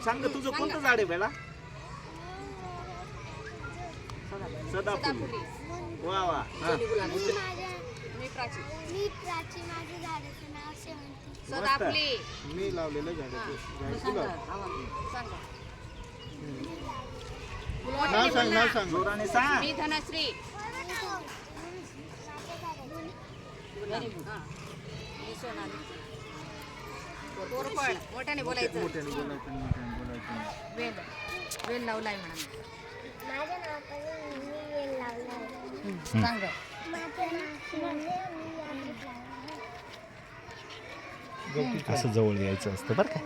झाड आहे बेला? सदाफुली. वा वा. हा. मी मी प्राची मी प्राची माझ्या झाडाचं नाव शेवंती. सदाफुली. मी लावलेलं झाडाचं झाड गुलाब सांगा नाव सांग नाव सांग. जोराने सांग. मी धनश्री. मोठ्याने बोलायचं. मोठ्याने बोलायचं मोठ्याने बोलायचं. वेल. वेल लावलाय म्हणा. मी वेल लावला. सांग मी लावला. असं जवळ यायचं असतं बरं का.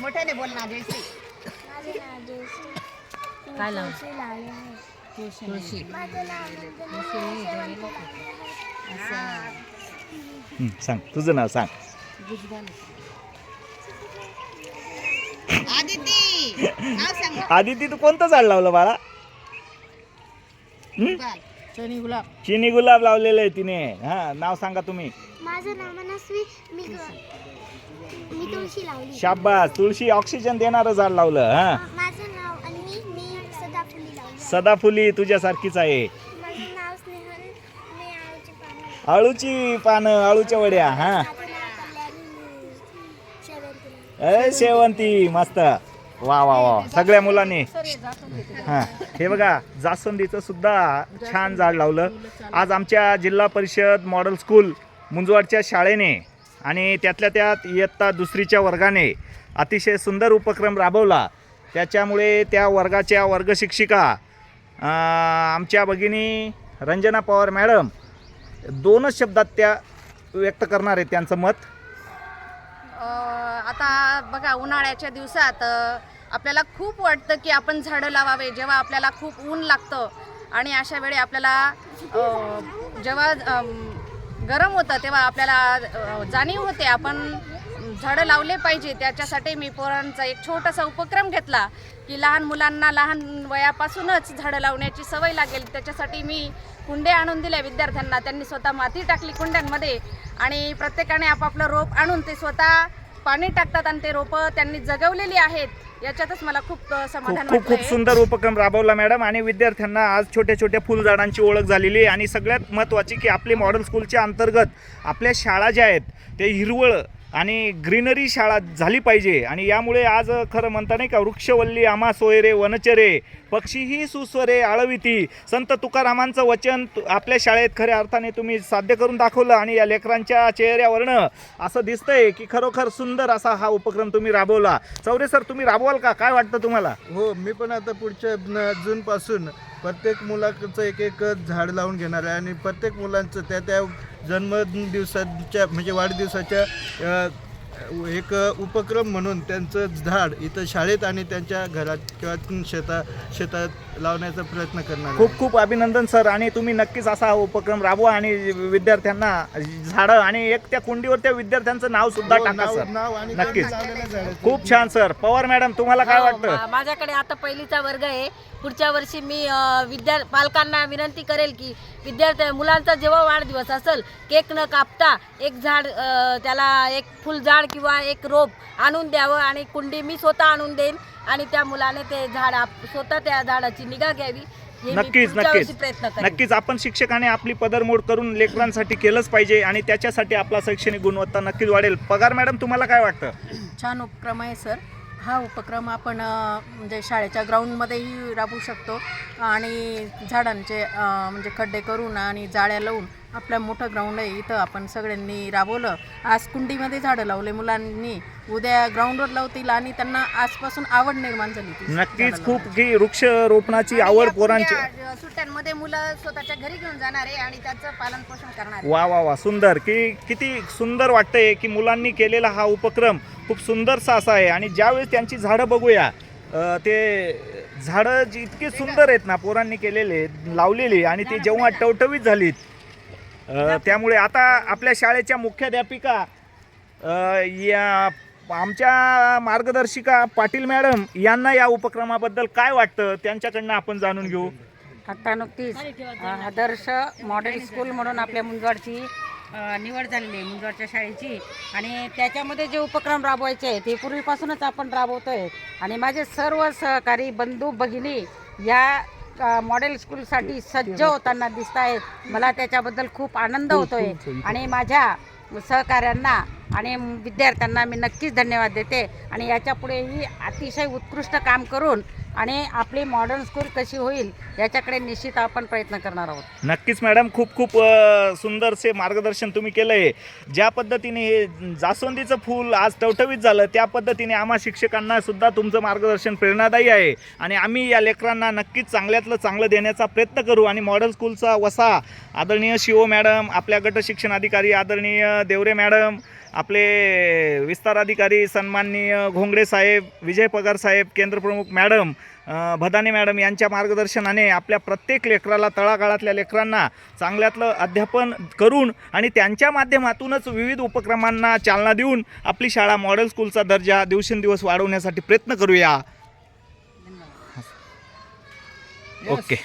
मोठ्याने बोल ना जयश्री माझं नाव जयश्री मी काय लावलं? तुळशी लावली आहे तुळशी. माझं नाव नंदनी, मी शेवंती लावली आहे. हं, सांग. तुझं नाव सांग. आदिती नाव सांग. आदिती तू कोणतं झाड लावलं बाळा? शनी गुलाब. चिनी गुलाब. लावलेलं आहे तिने. हा नाव सांगा तुम्ही. माझं नाव मनस्वी मी मी तुळशी लावली. शाबास तुळशी ऑक्सिजन देणारं झाड लावलं हा? माझं नाव अन्वी मी सदाफुली लावली. सदाफुली तुझ्यासारखीच आहे. माझं नाव स्नेहल मी आळूची पानं आळूची पानं आळूच्या वड्या हा माझं नाव कल्याणी मी शेवंती लावली अय शेवंती मस्त. वा वा वा. सगळ्या मुलांनी. हा. हे बघा जास्वंदीचं सुद्धा छान झाड लावलं. आज आमच्या जिल्हा परिषद मॉडेल स्कूल मुंजवाडच्या शाळेने आणि त्यातल्या त्यात इयत्ता दुसरीच्या वर्गाने अतिशय सुंदर उपक्रम राबवला. त्याच्यामुळे त्या वर्गाच्या वर्गशिक्षिका आमच्या भगिनी रंजना पवार मॅडम दोनच शब्दात त्या व्यक्त करणार आहेत त्यांचं मत. आता बघा उन्हाळ्याच्या दिवसात आपल्याला खूप वाटतं की आपण झाडं लावावे जेव्हा आपल्याला खूप ऊन लागतं आणि अशा वेळी आपल्याला जेव्हा गरम होतं तेव्हा आपल्याला जाणीव होते आपण झाडं लावले पाहिजे त्याच्यासाठी मी पोरांचा एक छोटासा उपक्रम घेतला की लहान मुलांना लहान वयापासूनच झाडं लावण्याची सवय लागेल. त्याच्यासाठी मी कुंडे आणून दिल्या विद्यार्थ्यांना. त्यांनी स्वतः माती टाकली कुंड्यांमध्ये आणि प्रत्येकाने आपापलं रोप आणून ते स्वतः पाणी टाकतात आणि ते रोपं त्यांनी जगवलेली आहेत. याच्यातच मला खूप समाधान खूप खूप. सुंदर उपक्रम राबवला मॅडम आणि विद्यार्थ्यांना आज छोट्या छोट्या फुलझाडांची ओळख झालेली आहे. आणि सगळ्यात महत्त्वाची की आपली मॉडेल स्कूलच्या अंतर्गत आपल्या शाळा ज्या आहेत ते हिरवळ आणि ग्रीनरी शाळा झाली पाहिजे. आणि यामुळे आज खरं म्हणता नाही का वृक्षवल्ली आमा सोयरे वनचरे पक्षीही सुस्वरे आळविती संत तुकारामांचं वचन तु- आपल्या शाळेत खऱ्या अर्थाने तुम्ही साध्य करून दाखवलं आणि या लेकरांच्या चेहऱ्यावरनं असं दिसतंय की खरोखर सुंदर असा हा उपक्रम तुम्ही राबवला. चौरे सर तुम्ही राबवाल का? काय वाटतं तुम्हाला? हो मी पण आता पुढच्या जूनपासून प्रत्येक मुलाचं एक एक झाड लावून घेणार आहे आणि प्रत्येक मुलांचं त्या त्या जन्मदिवसाच्या म्हणजे वाढदिवसाच्या एक उपक्रम म्हणून त्यांचं झाड इथं शाळेत आणि त्यांच्या घरात किंवा शेतात शेतात लावण्याचा प्रयत्न करणार आहे. खूप खूप अभिनंदन सर. आणि तुम्ही नक्कीच असा हा उपक्रम राबवा आणि विद्यार्थ्यांना झाडं आणि एक त्या कुंडीवर त्या विद्यार्थ्यांचं नाव सुद्धा हो, टाका सर. नक्कीच. खूप छान सर. पवार मॅडम तुम्हाला काय हो, वाटतं? माझ्याकडे आता पहिलीचा वर्ग आहे. पुढच्या वर्षी मी विद्या पालकांना विनंती करेल की विद्यार्थी मुलांचा जेव्हा वाढदिवस असेल केक न कापता एक झाड त्याला एक फुलझाड किंवा एक रोप आणून द्यावं आणि कुंडी मी स्वतः आणून देईन आणि त्या मुलाने ते झाड आप- स्वतः त्या झाडाची निगा घ्यावी नक्कीच नक्कीच. नक्कीच आपण शिक्षकाने आपली पदरमोड करून लेकरांसाठी केलंच पाहिजे आणि त्याच्यासाठी आपला शैक्षणिक गुणवत्ता नक्कीच वाढेल. पगार मॅडम तुम्हाला काय वाटतं? छान उपक्रम आहे सर. हा उपक्रम आपण म्हणजे शाळेच्या ग्राउंडमध्येही राबवू शकतो. आणि झाडांचे म्हणजे खड्डे करून आणि जाळ्या लावून आपलं मोठं ग्राउंड आहे. इथं आपण सगळ्यांनी राबवलं. आज कुंडीमध्ये झाडं लावले मुलांनी. उद्या ग्राउंडवर लावतील आणि त्यांना आजपासून आवड निर्माण झाली नक्कीच खूप की वृक्ष रोपणाची आणि आवड पोरांची. सुट्ट्यांमध्ये मुलं स्वतःच्या घरी घेऊन जाणार आहे आणि त्याचं पालन पोषण करणार. वा वा वा सुंदर. की किती सुंदर वाटतंय की मुलांनी केलेला हा उपक्रम खूप सुंदरसा असा आहे. आणि ज्यावेळेस त्यांची झाडं बघूया ते झाडं जी इतकी सुंदर आहेत ना पोरांनी केलेले लावलेली आणि ती जेव्हा टवटवीत झालीत त्यामुळे आता आपल्या शाळेच्या मुख्याध्यापिका या आमच्या मार्गदर्शिका पाटील मॅडम यांना या उपक्रमाबद्दल काय वाटतं? त्यांच्याकडनं आपण जाणून घेऊ. आता नुकतीच आदर्श मॉडेल स्कूल म्हणून आपल्या मुंजवाडची निवड झालेली आहे मुंजवाडच्या शाळेची. आणि त्याच्यामध्ये जे उपक्रम राबवायचे आहेत ते पूर्वीपासूनच आपण राबवतो आहे आणि माझे सर्व सहकारी बंधू भगिनी या मॉडेल स्कूलसाठी सज्ज होताना दिसत आहेत मला त्याच्याबद्दल खूप आनंद होतोय. आणि माझ्या सहकाऱ्यांना आणि विद्यार्थ्यांना मी नक्कीच धन्यवाद देते. आणि याच्या पुढेही अतिशय उत्कृष्ट काम करून आणि आपली मॉडर्न स्कूल कशी होईल याच्याकडे निश्चित आपण प्रयत्न करणार आहोत. नक्कीच मॅडम खूप खूप अ, सुंदरसे मार्गदर्शन तुम्ही केलं आहे ज्या पद्धतीने हे जास्वंदीचं फूल आज टवटवीत झालं त्या पद्धतीने आम्हा शिक्षकांना सुद्धा तुमचं मार्गदर्शन प्रेरणादायी आहे. आणि आम्ही या लेकरांना नक्कीच चांगल्यातलं चांगलं देण्याचा प्रयत्न करू. आणि मॉडेल स्कूलचा वसा आदरणीय शिओ मॅडम आपल्या गट शिक्षण अधिकारी आदरणीय देवरे मॅडम आपले विस्तार अधिकारी सन्माननीय घोंगडे साहेब विजय पगार साहेब केंद्रप्रमुख मॅडम भदाने मॅडम यांच्या मार्गदर्शनाने आपल्या प्रत्येक लेकराला तळागाळातल्या लेकरांना चांगल्यातलं अध्यापन करून आणि त्यांच्या माध्यमातूनच विविध उपक्रमांना चालना देऊन आपली शाळा मॉडेल स्कूलचा दर्जा दिवसेंदिवस वाढवण्यासाठी प्रयत्न करूया. ओके.